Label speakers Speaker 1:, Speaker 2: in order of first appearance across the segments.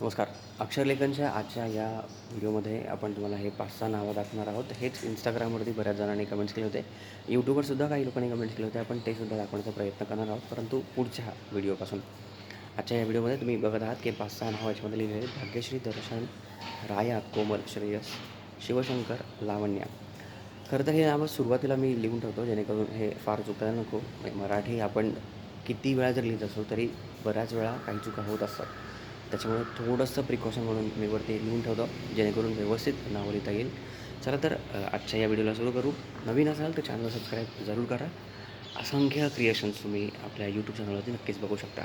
Speaker 1: नमस्कार. अक्षरलेखनच्या आजच्या या व्हिडिओमध्ये आपण तुम्हाला हे पाच सहा नावं दाखवणार आहोत. हेच इंस्टाग्रामवरती बऱ्याच जणांनी कमेंट्स केले होते. यूट्यूबवरसुद्धा काही लोकांनी कमेंट्स केले होते. आपण ते सुद्धा दाखवण्याचा प्रयत्न करणार आहोत. परंतु पुढच्या व्हिडिओपासून. आजच्या या व्हिडिओमध्ये तुम्ही बघत आहात की पाच सहा नावं याच्यामध्ये लिहिलेले आहेत. भाग्यश्री दर्शन राया कोमल श्रेयस शिवशंकर लावण्या. खरं तर हे नावं सुरुवातीला मी लिहून ठेवतो. जेणेकरून हे फार चुकायला नको. मराठी आपण किती वेळा जर लिहित असो तरी बऱ्याच वेळा काही चुका होत असतात. त्याच्यामुळे थोडंसं प्रिकॉशन म्हणून मी वरती लिहून ठेवतो जेणेकरून व्यवस्थित नावं लिहिता येईल. चला तर आजच्या या व्हिडिओला सुरू करू. नवीन असाल तर चॅनल सबस्क्राईब जरूर करा. असंख्य क्रिएशन्स तुम्ही आपल्या यूट्यूब चॅनलवरती नक्कीच बघू शकता.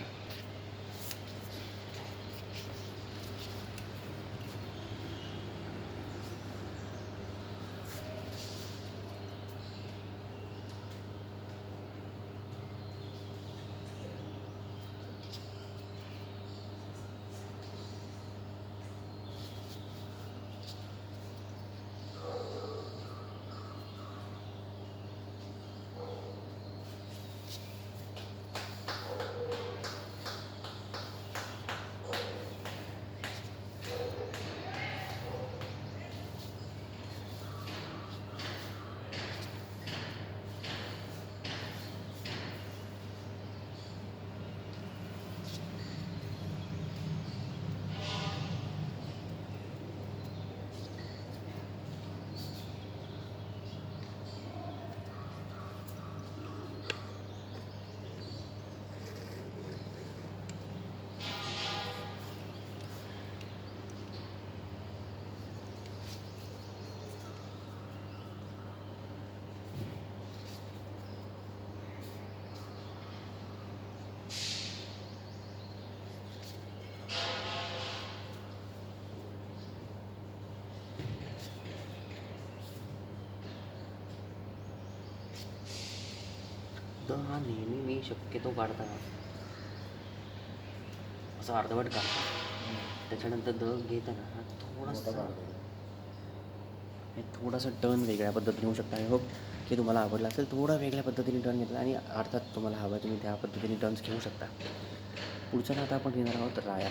Speaker 1: तर हा नेहमी मी शक्यतो काढताना. असं अर्धवट काढतो. त्याच्यानंतर द घेताना हा थोडासा हे थोडासा टर्न वेगळ्या पद्धतीने होऊ शकता. आय होप की तुम्हाला आवडला असेल थोडा वेगळ्या पद्धतीने टर्न घेतला आणि अर्थात तुम्हाला हवं तुम्ही त्या पद्धतीने टर्न्स घेऊ शकता. पुढच्या आता आपण घेणार आहोत राया.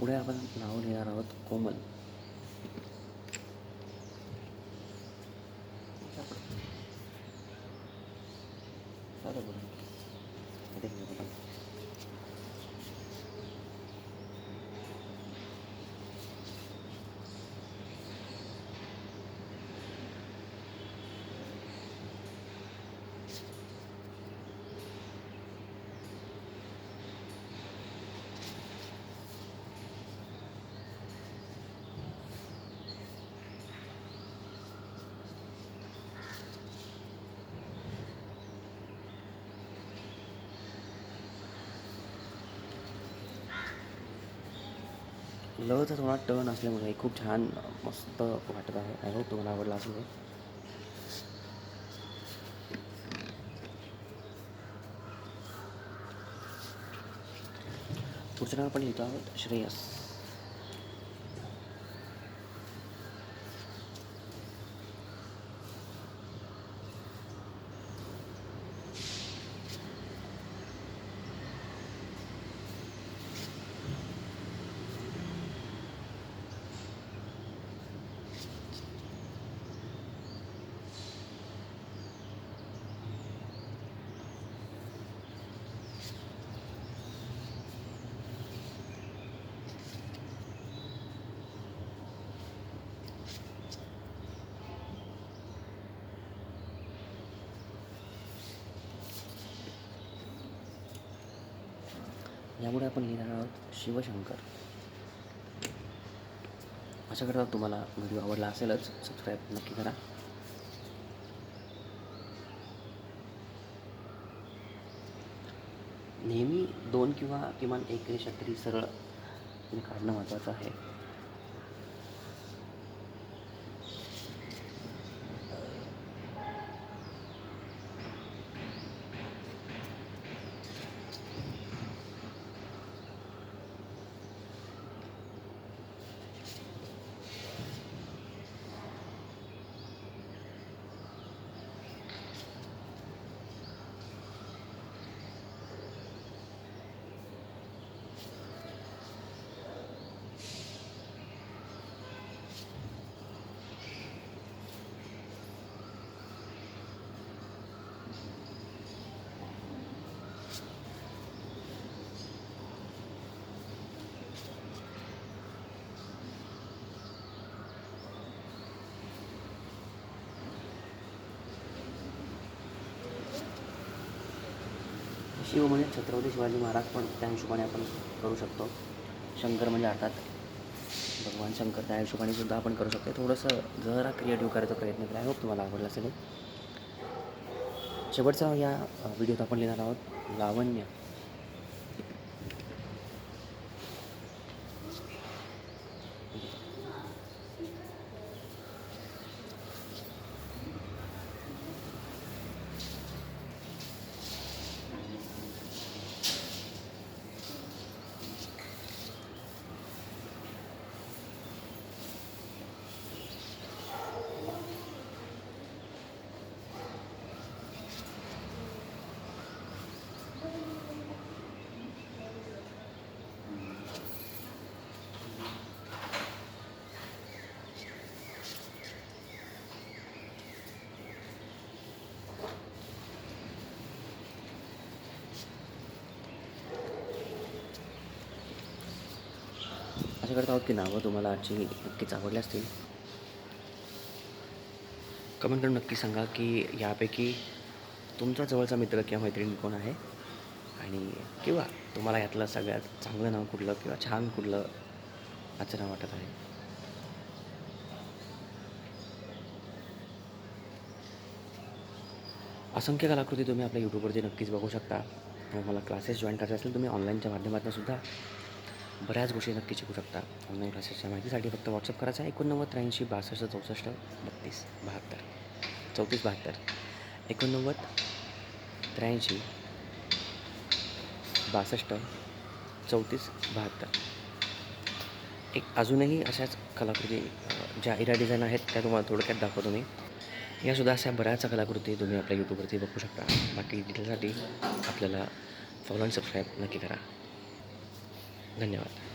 Speaker 1: पुढे आपण नाव लिहिणार आहोत कोमल लचा थोडा टर्न असल्यामुळे खूप छान मस्त वाटत आहे आय होप तुम्हाला आवडला असेल हे. पुढचं नाव आपण लिहितो आहोत श्रेयस यामुळे आपण लिहिणार आहोत शिवशंकर. अशा करता तुम्हाला व्हिडिओ आवडला असेलच सबस्क्राईब नक्की करा. नेहमी दोन किंवा किमान एक रेषा तरी सरळ काढणं महत्त्वाचं आहे. शिव म्हणजे छत्रपती शिवाजी महाराज पण त्या हिशोबाने आपण करू शकतो. शंकर म्हणजे अर्थात भगवान शंकर त्या हिशोबाने सुद्धा आपण करू शकतो. थोडंसं जरा क्रिएटिव्ह करायचा प्रयत्न केला. आहे होप तुम्हाला आवडला असेल. शेवटचा या व्हिडिओत आपण लिहिणार आहोत. लावण्य. अशा करत आहोत की नावं तुम्हाला आजची नक्कीच आवडली असतील. कमेंट करून नक्की सांगा की यापैकी तुमचा जवळचा मित्र किंवा मैत्रीण कोण आहे? आणि किंवा तुम्हाला यातलं सगळ्यात चांगलं नाव कुठलं किंवा छान कुठलं आजचं नाव वाटत आहे? असंख्य कलाकृती तुम्ही आपल्या यूट्यूबवरती नक्कीच बघू शकता. आणि मला क्लासेस जॉईन करायचे असेल तुम्ही ऑनलाईनच्या माध्यमातून सुद्धा बऱ्याच गोष्टी नक्की शिकू शकता. ऑनलाईन क्लासेसच्या माहितीसाठी फक्त व्हॉट्सअप करायचा एकोणनव्वद त्र्याऐंशी बासष्ट चौसष्ट बत्तीस बहात्तर. चौतीस बहात्तर. एकोणनव्वद त्र्याऐंशी बासष्ट चौतीस बहात्तर. एक अजूनही अशाच कलाकृती ज्या इरा डिझाईन आहेत त्या तुम्हाला थोडक्यात दाखवतो मी. यासुद्धा अशा बऱ्याचशा कलाकृती तुम्ही आपल्या यूट्यूबवरती बघू शकता. बाकी डिटेलसाठी आपल्याला फॉलो अँड सबस्क्राईब नक्की करा. धन्यवाद.